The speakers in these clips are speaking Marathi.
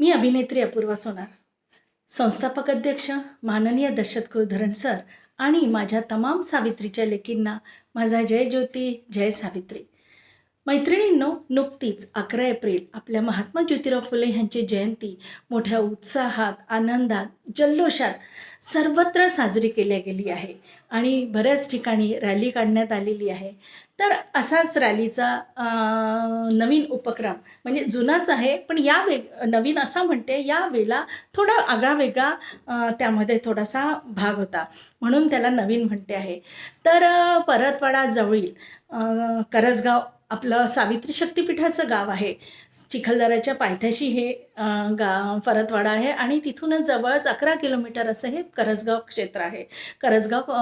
मी अभिनेत्री अपूर्वा सोनार. संस्थापक अध्यक्ष माननीय दशरथ कुलधरण सर आणि माझ्या तमाम सावित्रीच्या लेकींना माझा जय ज्योती जय सावित्री. मैत्रिणींनो नुकतीच अकरा एप्रिल आपल्या महात्मा ज्योतिराव फुले यांची जयंती मोठ्या उत्साहात आनंदात जल्लोषात सर्वत्र साजरी केल्या गेली आहे आणि बऱ्याच ठिकाणी रॅली काढण्यात आलेली आहे. तर असाच रॅलीचा नवीन उपक्रम म्हणजे जुनाच आहे पण या वेग नवीन असा म्हणते या वेळेला थोडा आगळा वेगळा त्यामध्ये थोडासा भाग होता. म्हणून त्याला नवीन म्हणते आहे. तर परतवाडा जवळील करजगाव करसगाव आपलं सावित्री शक्तीपीठाचं गाव आहे. चिखलदऱ्याच्या पायथ्याशी हे गा परतवाडा आहे आणि तिथूनच जवळच अकरा किलोमीटर असं हे करसगाव क्षेत्र आहे. करसगाव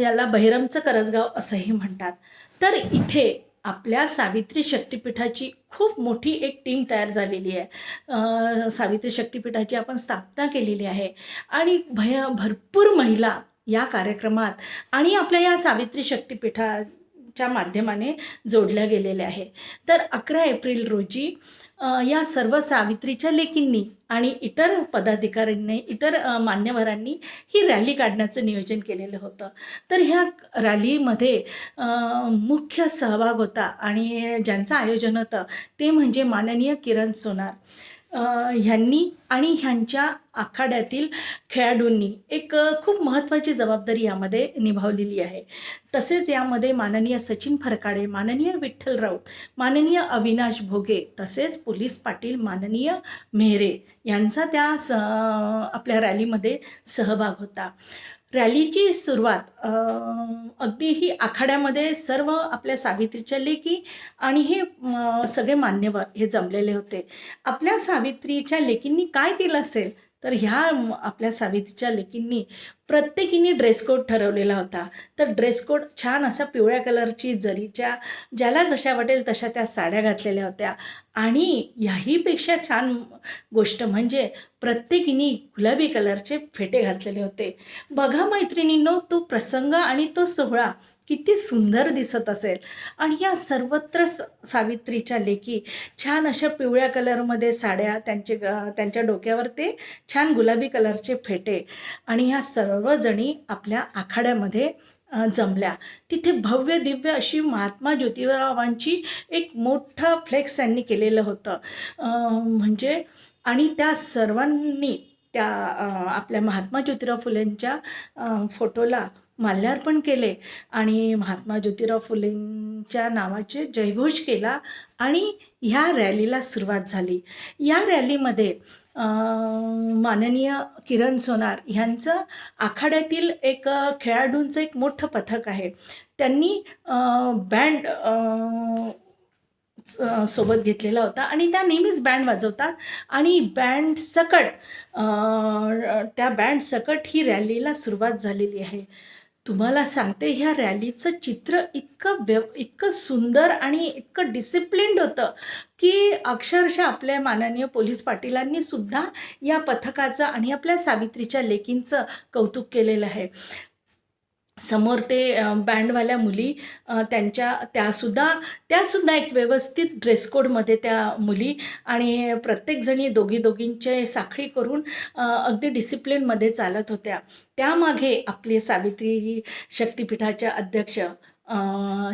याला बहिरमचं करसगाव असंही म्हणतात. तर इथे आपल्या सावित्री शक्तीपीठाची खूप मोठी एक टीम तयार झालेली आहे. सावित्री शक्तीपीठाची आपण स्थापना केलेली आहे. आणि भय भरपूर महिला या कार्यक्रमात आणि आपल्या या सावित्री शक्तीपीठा च्या माध्यमाने जोडल्या गेलेल्या आहे तर अकरा एप्रिल रोजी या सर्व सावित्रीच्या लेकींनी आणि इतर पदाधिकाऱ्यांनी इतर मान्यवरांनी ही रॅली काढण्याचं नियोजन केलेलं होतं. तर ह्या रॅलीमध्ये मुख्य सहभाग होता आणि ज्यांचं आयोजन होतं ते म्हणजे माननीय किरण सोनार. ह्यांनी आणि ह्यांच्या आखाड्यातील खेळाडूंनी एक खूप महत्त्वाची जबाबदारी यामध्ये निभावलेली आहे. तसेच यामध्ये माननीय सचिन फरकाडे माननीय विठ्ठल राऊत माननीय अविनाश भोगे तसेच पोलीस पाटील माननीय मेहरे यांचा त्या स आपल्या रॅलीमध्ये सहभाग होता. रॅलीची सुरुवात अगदीही अगदी ही आखाड्यामध्ये सर्व आपल्या सावित्रीच्या लेखी आणि हे सगळे मान्यवर हे जमलेले होते. आपल्या सावित्रीच्या लेकींनी काय केलं असेल? तर ह्या आपल्या सावित्रीच्या लेकींनी प्रत्येकीने ड्रेस कोड ठरवलेला होता. तर ड्रेस कोड छान असा पिवळ्या कलरची जरीच्या ज्याला जशा वाटेल तशा त्या साड्या घातलेल्या होत्या. आणि ह्याहीपेक्षा छान गोष्ट म्हणजे प्रत्येकीने गुलाबी कलरचे फेटे घातलेले होते. बघा मैत्रिणींनो तो प्रसंग आणि तो सोहळा किती सुंदर दिसत असेल. आणि या सर्वत्र स सावित्रीच्या लेखी छान अशा पिवळ्या कलरमध्ये साड्या त्यांचे त्यांच्या डोक्यावर ते छान गुलाबी कलरचे फेटे आणि ह्या सर्वजणी आपल्या आखाड्यामध्ये जमल्या. तिथे भव्य दिव्य अशी महात्मा ज्योतिरावांची एक मोठं फ्लेक्स त्यांनी केलेलं होतं. म्हणजे आणि त्या सर्वांनी त्या आपल्या महात्मा ज्योतिराव फुलेंच्या फोटोला माल्यार्पण केले आणि महात्मा ज्योतिराव फुलेंच्या नावाचे जयघोष केला आणि ह्या रॅलीला सुरुवात झाली. या रॅलीमध्ये माननीय किरण सोनार ह्यांचं आखाड्यातील एक खेळाडूंचं एक मोठं पथक आहे. त्यांनी बँड सोबत घेतलेला होता आणि त्या नेहमीच बँड वाजवतात आणि बँड सकट त्या बँड सकट ही रॅलीला सुरुवात झालेली आहे. तुम्हाला सांगते ह्या रॅलीचं चित्र इतकं व्यव इतकं सुंदर आणि इतकं डिसिप्लिन्ड होतं की अक्षरशः आपल्या माननीय पोलीस पाटीलांनी सुद्धा या पथकाचं आणि आपल्या सावित्रीच्या लेकींचं कौतुक केलेलं आहे. समोर ते बँडवाल्या मुली त्यांच्या त्यासुद्धा त्यासुद्धा एक व्यवस्थित ड्रेस कोडमध्ये त्या मुली आणि प्रत्येकजणी दोघी दोघींचे साखळी करून अगदी डिसिप्लिनमध्ये चालत होत्या. त्यामागे आपले सावित्री शक्तिपीठाच्या अध्यक्ष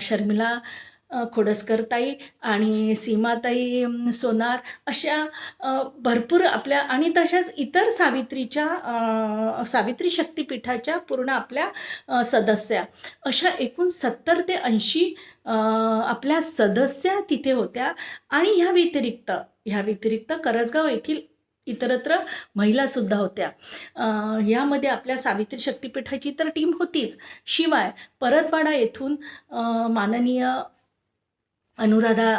शर्मिला खोडसकरताई आणि सीमाताई सोनार अशा भरपूर आपल्या आणि तशाच इतर सावित्रीच्या सावित्री शक्तीपीठाच्या पूर्ण आपल्या सदस्या. अशा एकूण सत्तर ते ऐंशी आपल्या सदस्या तिथे होत्या. आणि ह्या व्यतिरिक्त ह्या व्यतिरिक्त करसगाव येथील इतरत्र महिलासुद्धा होत्या. यामध्ये आपल्या सावित्री शक्तीपीठाची तर टीम होतीच. शिवाय परतवाडा येथून माननीय अनुराधा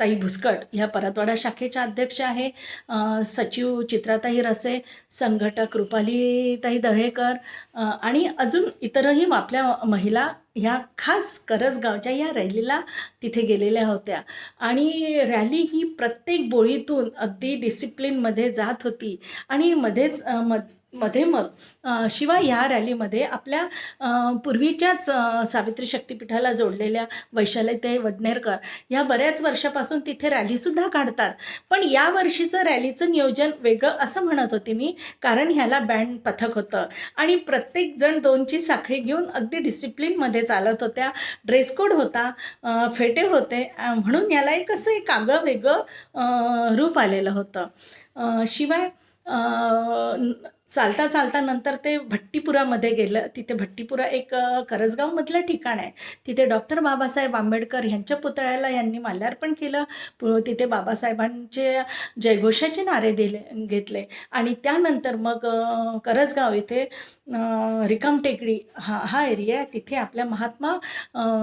ताई भुसकट ह्या परतवाडा शाखेच्या अध्यक्ष आहे. सचिव चित्राताई रसे संघटक रुपालीताई दहेकर आणि अजून इतरही आपल्या महिला ह्या खास करसगावच्या या रॅलीला तिथे गेलेल्या होत्या. आणि रॅली ही प्रत्येक बोळीतून अगदी डिसिप्लिनमध्ये जात होती. आणि मध्येच मध मध्ये मग? शिवाय या रॅलीमध्ये आपल्या पूर्वीच्याच सावित्री शक्तिपीठाला जोडलेल्या वैशालीताई वडनेरकर या बऱ्याच वर्षापासून तिथे रॅलीसुद्धा काढतात. पण या वर्षीचं रॅलीचं नियोजन वेगळं असं म्हणत होते मी कारण ह्याला बँड पथक होतं. आणि प्रत्येक जण दोनची साखळी घेऊन अगदी डिसिप्लिनमध्ये चालत होत्या. ड्रेस कोड होता फेटे होते म्हणून याला एक असं एक आगळं वेगळं रूप आलेलं होतं. शिवाय चालता चालता नंतर ते भट्टीपुरामध्ये गेलं. तिथे भट्टीपुरा एक करसगावमधलं ठिकाण आहे. तिथे डॉक्टर बाबासाहेब आंबेडकर यांच्या पुतळ्याला यांनी माल्यार्पण केलं. पु- तिथे बाबासाहेबांचे जयघोषाचे नारे दिले घेतले. आणि त्यानंतर मग करजगाव करसगाव इथे रिकम रिकाम टेकडी हा हा एरिया आहे. तिथे आपल्या महात्मा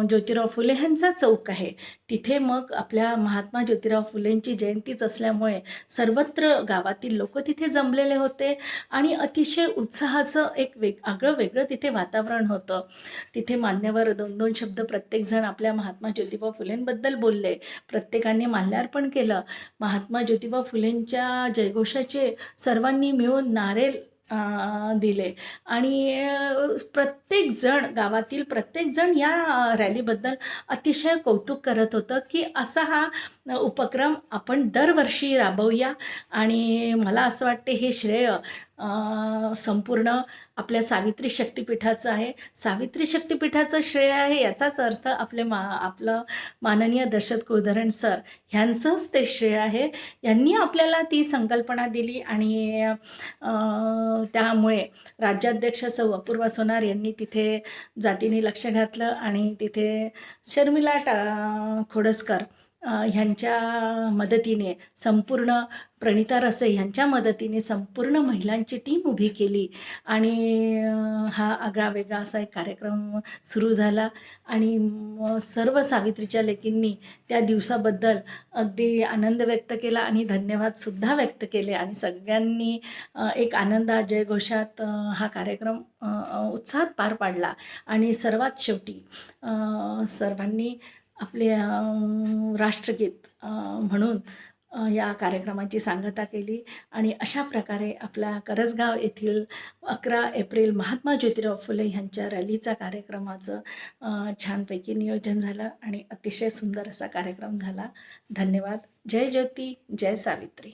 ज्योतिराव फुले यांचा चौक आहे. तिथे मग आपल्या महात्मा ज्योतिराव फुलेंची जयंतीच असल्यामुळे सर्वत्र गावातील लोक तिथे जमलेले होते. आणि अतिशय उत्साहाचं एक वेग आगळं वेगळं तिथे वातावरण होतं. तिथे मान्यवर दोन दोन शब्द प्रत्येकजण आपल्या महात्मा ज्योतिबा फुलेंबद्दल बोलले. प्रत्येकाने माल्यार्पण केलं. महात्मा ज्योतिबा फुलेंच्या जयघोषाचे सर्वांनी मिळून नारे दिले. आणि प्रत्येकजण गावातील प्रत्येकजण या रॅलीबद्दल अतिशय कौतुक करत होतं की असा हा उपक्रम आपण दरवर्षी राबवूया. आणि मला असं वाटते हे श्रेय संपूर्ण आपल्या सावित्री शक्तिपीठाचं आहे. सावित्री शक्तिपीठाचं श्रेय आहे याचाच अर्थ आपले मा आपलं माननीय दशरथ कुलधरण सर ह्यांचंच ते श्रेय आहे. यांनी आपल्याला ती संकल्पना दिली आणि त्यामुळे राज्याध्यक्ष सौ अपूर्वा सोनार यांनी तिथे जातीने लक्ष घातलं आणि तिथे शर्मिला टा खोडसकर ह्यांच्या मदतीने संपूर्ण प्रणिता रसे ह्यांच्या मदतीने संपूर्ण महिलांची टीम उभी केली आणि हा आगळा वेगळा असा एक कार्यक्रम सुरू झाला. आणि सर्व सावित्रीच्या लेकींनी त्या दिवसाबद्दल अगदी आनंद व्यक्त केला आणि धन्यवादसुद्धा व्यक्त केले. आणि सगळ्यांनी एक आनंदा जयघोषात हा कार्यक्रम उत्साहात पार पाडला. आणि सर्वात शेवटी सर्वांनी आपले राष्ट्रगीत म्हणून या कार्यक्रमाची सांगता केली. आणि अशा प्रकारे आपल्या करसगाव येथील अकरा एप्रिल महात्मा ज्योतिराव फुले ह्यांच्या रॅलीचा कार्यक्रमाचं छानपैकी नियोजन झालं आणि अतिशय सुंदर असा कार्यक्रम झाला. धन्यवाद. जय ज्योती जय सावित्री.